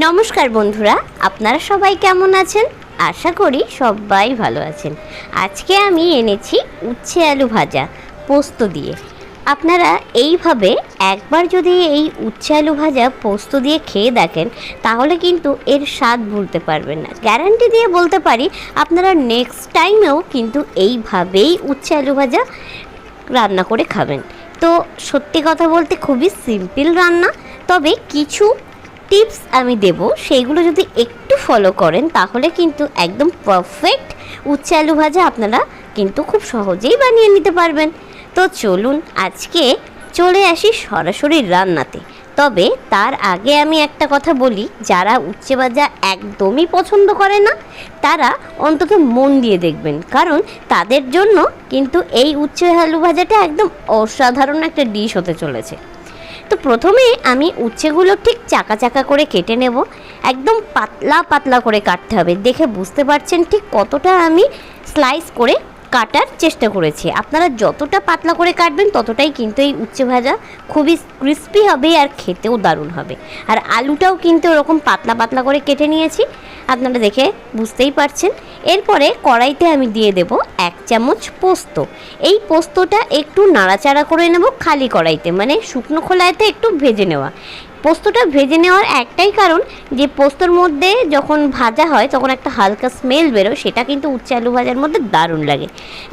নমস্কার বন্ধুরা, আপনারা সবাই কেমন আছেন? আশা করি সবাই ভালো আছেন। আজকে আমি এনেছি উচ্ছে আলু ভাজা, পোস্ত দিয়ে। আপনারা এইভাবে একবার যদি এই উচ্ছে আলু ভাজা পোস্ত দিয়ে খেয়ে দেখেন, তাহলে কিন্তু এর স্বাদ ভুলতে পারবেন না। গ্যারান্টি দিয়ে বলতে পারি, আপনারা নেক্সট টাইমেও কিন্তু এইভাবেই উচ্ছে আলু ভাজা রান্না করে খাবেন। তো সত্যি কথা বলতে খুবই সিম্পল রান্না, তবে কিছু টিপস আমি দেব, সেইগুলো যদি একটু ফলো করেন, তাহলে কিন্তু একদম পারফেক্ট উচ্ছে আলু ভাজা আপনারা কিন্তু খুব সহজেই বানিয়ে নিতে পারবেন। তো চলুন আজকে চলে আসি সরাসরি রান্নাতে। তবে তার আগে আমি একটা কথা বলি, যারা উচ্ছে ভাজা একদমই পছন্দ করে না, তারা অন্তত মন দিয়ে দেখবেন। কারণ তাদের জন্য কিন্তু এই উচ্ছে আলু ভাজাটা একদম অসাধারণ একটা ডিশ হতে চলেছে। তো প্রথমে আমি উচ্ছেগুলো ঠিক চাকা চাকা করে কেটে নেব। একদম পাতলা পাতলা করে কাটতে হবে। দেখে বুঝতে পারছেন ঠিক কতটা আমি স্লাইস করে কাটার চেষ্টা করেছি। আপনারা যতটা পাতলা করে কাটবেন, ততটাই কিন্তু এই উচ্ছে ভাজা খুবই ক্রিস্পি হবে আর খেতেও দারুণ হবে। আর আলুটাও কিন্তু ওরকম পাতলা পাতলা করে কেটে নিয়েছি। আপনারা দেখে বুঝতেই পারছেন। এরপরে কড়াইতে আমি দিয়ে দেব এক চামচ পোস্ত। এই পোস্তটা একটু নাড়াচাড়া করে নেব খালি কড়াইতে মানে শুকনো খোলাইতে একটু ভেজে নেওয়া। পোস্তটা ভেজে নেওয়ার একটাই কারণ যে পোস্তর মধ্যে যখন ভাজা হয়, তখন একটা হালকা স্মেল বেরোয়, সেটা কিন্তু উচ্ছে আলু ভাজার মধ্যে দারুণ লাগে।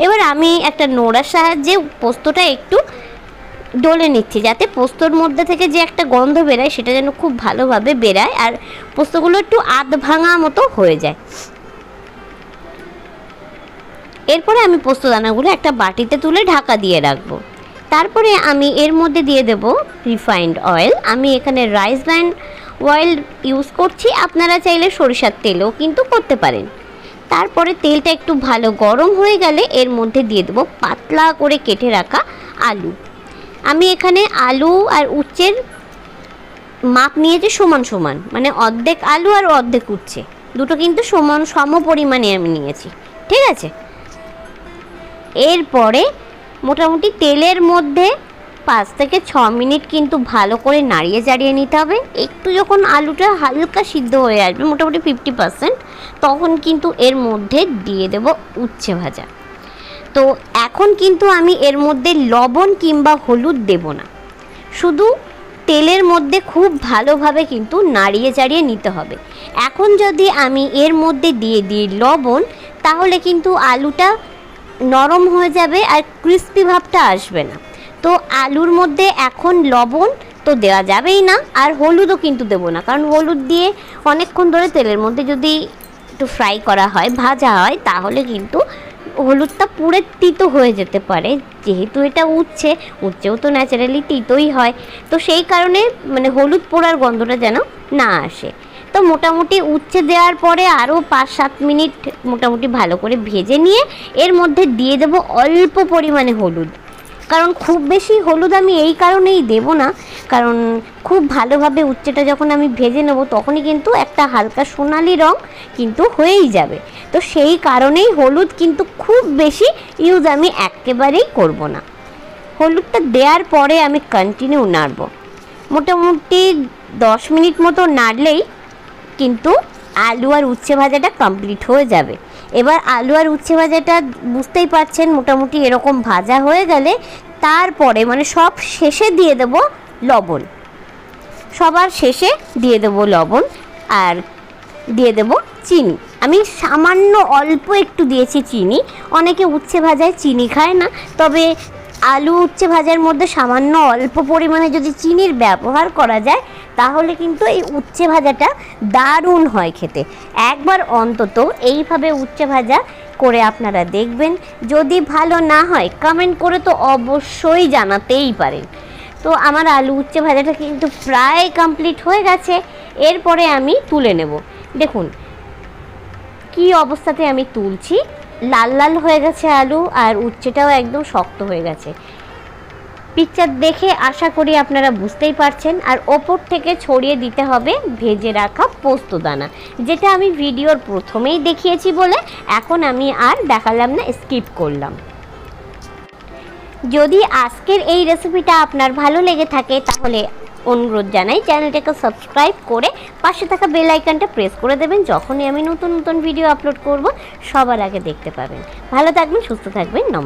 এবার আমি একটা নোড়ার সাহায্যে পোস্তটা একটু ডলে নিচ্ছি, যাতে পোস্তর মধ্যে থেকে যে একটা গন্ধ বেরায়, সেটা যেন খুব ভালোভাবে বেরায় আর পোস্তগুলো একটু আধ ভাঙা মতো হয়ে যায়। এরপরে আমি পোস্ত দানাগুলো একটা বাটিতে তুলে ঢাকা দিয়ে রাখব। তারপরে আমি এর মধ্যে দিয়ে দেব রিফাইন্ড অয়েল আমি এখানে রাইস ব্র্যান্ড অয়েল ইউজ করছি। আপনারা চাইলে সরিষার তেলও কিন্তু করতে পারেন। তারপরে তেলটা একটু ভালো গরম হয়ে গেলে এর মধ্যে দিয়ে দেবো পাতলা করে কেটে রাখা আলু। আমি এখানে আলু আর উচ্চের মাপ নিয়েছি সমান সমান মানে অর্ধেক আলু আর অর্ধেক উচ্ছে। দুটো কিন্তু সমান, সম পরিমাণে আমি নিয়েছি। ঠিক আছে? এরপরে মোটামুটি তেলের মধ্যে পাঁচ থেকে ছ মিনিট কিন্তু ভালো করে নাড়িয়ে চাড়িয়ে নিতে হবে। একটু যখন আলুটা হালকা সিদ্ধ হয়ে আসবে, মোটামুটি ফিফটি পার্সেন্ট তখন কিন্তু এর মধ্যে দিয়ে দেব উচ্ছে ভাজা। তো এখন কিন্তু আমি এর মধ্যে লবণ কিংবা হলুদ দেব না। শুধু তেলের মধ্যে খুব ভালোভাবে কিন্তু নাড়িয়ে চাড়িয়ে নিতে হবে। এখন যদি আমি এর মধ্যে দিয়ে দিই লবণ, তাহলে কিন্তু আলুটা নরম হয়ে যাবে আর ক্রিস্পি ভাবটা আসবে না। তো আলুর মধ্যে এখন লবণ তো দেওয়া যাবেই না, আর হলুদও কিন্তু দেবো না। কারণ হলুদ দিয়ে অনেকক্ষণ ধরে তেলের মধ্যে যদি একটু ফ্রাই করা হয়, ভাজা হয়, তাহলে কিন্তু হলুদটা পুরে তিতো হয়ে যেতে পারে। যেহেতু এটা উঠছে উঠছেও তো ন্যাচারালি তিতোই হয়। তো সেই কারণে মানে হলুদ পোড়ার গন্ধটা যেন না আসে। তো মোটামুটি উচ্ছে দেওয়ার পরে আরও পাঁচ সাত মিনিট মোটামুটি ভালো করে ভেজে নিয়ে এর মধ্যে দিয়ে দেবো অল্প পরিমাণে হলুদ। কারণ খুব বেশি হলুদ আমি এই কারণেই দেব না। কারণ খুব ভালোভাবে উচ্ছেটা যখন আমি ভেজে নেব তখনই কিন্তু একটা হালকা সোনালি রং কিন্তু হয়েই যাবে। তো সেই কারণেই হলুদ কিন্তু খুব বেশি ইউজ আমি একেবারেই করব না। হলুদটা দেওয়ার পরে আমি কন্টিনিউ নাড়ব। মোটামুটি দশ মিনিট মতো নাড়লেই কিন্তু আলু আর উচ্ছে ভাজাটা কমপ্লিট হয়ে যাবে। এবার আলু আর উচ্ছে ভাজাটা বুঝতেই পারছেন মোটামুটি এরকম ভাজা হয়ে গেলে তারপরে মানে সব শেষে দিয়ে দেব লবণ। সবার শেষে দিয়ে দেব লবণ আর দিয়ে দেব চিনি। আমি সামান্য অল্প একটু দিয়েছি চিনি। অনেকে উচ্ছে ভাজায় চিনি খায় না, তবে আলু উচ্ছে ভাজার মধ্যে সামান্য অল্প পরিমাণে যদি চিনির ব্যবহার করা যায়, তাহলে কিন্তু এই উচ্ছে ভাজাটা দারুণ হয় খেতে। একবার অন্তত এইভাবে উচ্ছে ভাজা করে আপনারা দেখবেন। যদি ভালো না হয় কমেন্ট করে তো অবশ্যই জানাতেই পারেন। তো আমার আলু উচ্ছে ভাজাটা কিন্তু প্রায় কমপ্লিট হয়ে গেছে। এরপরে আমি তুলে নেব। দেখুন, কি অবস্থাতে আমি তুলছি। লাল লাল হয়ে গেছে আলু আর উচ্ছেটাও একদম শক্ত হয়ে গেছে। পিকচার দেখে আশা করি আপনারা বুঝতেই পারছেন। আর ওপর থেকে ছড়িয়ে দিতে হবে ভেজে রাখা পোস্ত দানা, যেটা আমি ভিডিওর প্রথমেই দেখিয়েছি বলে এখন আমি আর দেখালাম না স্কিপ করলাম। যদি আজকের এই রেসিপিটা আপনার ভালো লেগে থাকে, তাহলে অনুরোধ জানাই চ্যানেলটাকে সাবস্ক্রাইব করে পাশে থাকা বেল আইকনটা প্রেস করে দেবেন যখনই আমি নতুন নতুন ভিডিও আপলোড করব, সবার আগে দেখতে পাবেন। ভালো থাকবেন, সুস্থ থাকবেন নমস্কার